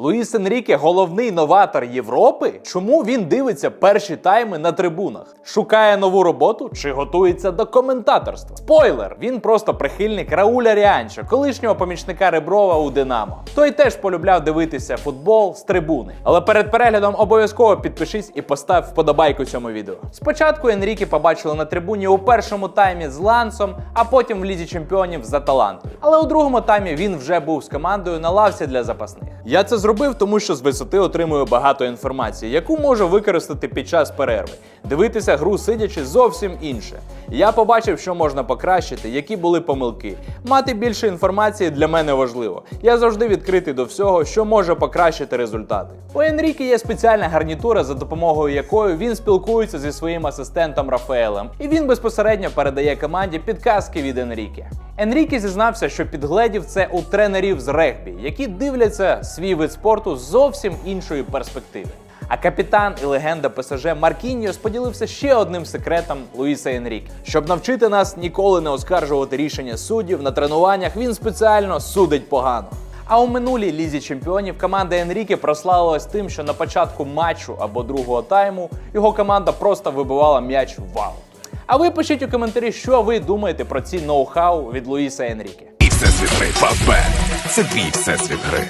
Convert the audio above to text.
Луїс Енріке головний новатор Європи? Чому він дивиться перші тайми на трибунах? Шукає нову роботу чи готується до коментаторства? Спойлер! Він просто прихильник Рауля Ріанча, колишнього помічника Реброва у Динамо. Той теж полюбляв дивитися футбол з трибуни. Але перед переглядом обов'язково підпишись і постав вподобайку цьому відео. Спочатку Енріке побачили на трибуні у першому таймі з Лансом, а потім в лізі чемпіонів з Аталантою. Але у другому таймі він вже був з командою на лавці для запасних. Я це зробив, тому що з висоти отримую багато інформації, яку можу використати під час перерви. Дивитися гру сидячи зовсім інше. Я побачив, що можна покращити, які були помилки. Мати більше інформації для мене важливо. Я завжди відкритий до всього, що може покращити результати. У Енріки є спеціальна гарнітура, за допомогою якої він спілкується зі своїм асистентом Рафаелем, і він безпосередньо передає команді підказки від Енріке. Енріке зізнався, що підгледів це у тренерів з регбі, які дивляться свій вид спорту з зовсім іншої перспективи. А капітан і легенда ПСЖ Маркіньос поділився ще одним секретом Луїса Енрік. Щоб навчити нас ніколи не оскаржувати рішення суддів на тренуваннях, він спеціально судить погано. А у минулій лізі чемпіонів команда Енріке прославилась тим, що на початку матчу або другого тайму його команда просто вибивала м'яч в аут. А ви пишіть у коментарі, що ви думаєте про ці ноу-хау від Луїса Енріке. Все всесвіт гри. Папе. Це твій всесвіт гри.